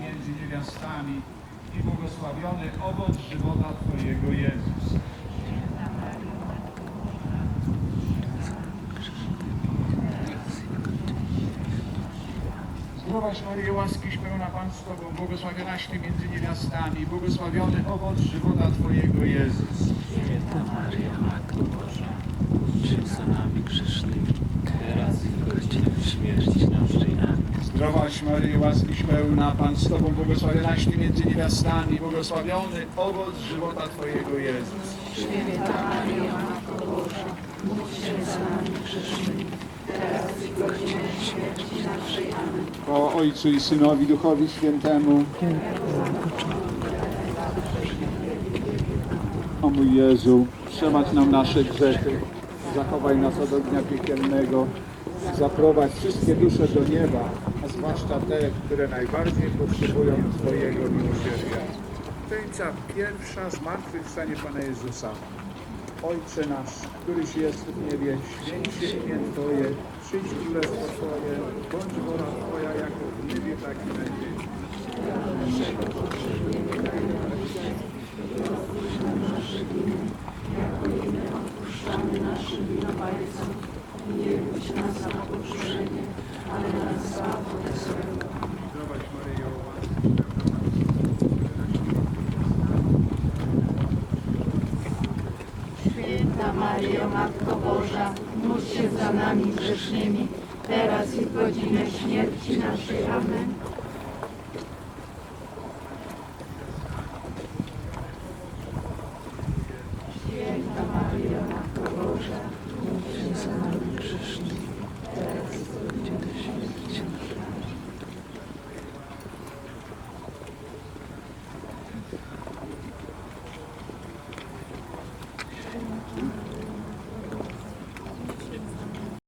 między niewiastami i błogosławiony owoc żywota Twojego Jezus. Zdrowaś Maryjo, łaskiś pełna Pan z Tobą, błogosławionaś Ty między niewiastami, błogosławiony owoc żywota Twojego Jezus. Święta Maria, Matko Boża, się za nami grzesznymi, teraz i w godzinę śmierci naszej. Amen. Zdrowaś Maryjo, łaskiś pełna Pan z Tobą, błogosławionaś Ty między niewiastami, błogosławiony owoc żywota Twojego Jezus. Święta Maryjo, Matko Boża, módl się za nami grzesznymi, teraz i w godzinę śmierci naszej. Amen. Po Ojcu i Synowi, Duchowi Świętemu. O mój Jezu, przebacz nam nasze grzechy, zachowaj nas od ognia piekielnego, zaprowadź wszystkie dusze do nieba, zwłaszcza te, które najbardziej potrzebują Twojego miłosierdzia. Końca pierwsza zmartwychwstanie Pana Jezusa. Ojcze nasz, któryś jest w niebie, święć się imię Twoje, przyjdź królestwo Twoje, bądź wola Twoja jako w niebie, tak i na ziemi. Pełna Święta Matko Boża, módl się za nami grzesznymi, teraz i w godzinę śmierci naszej. Amen.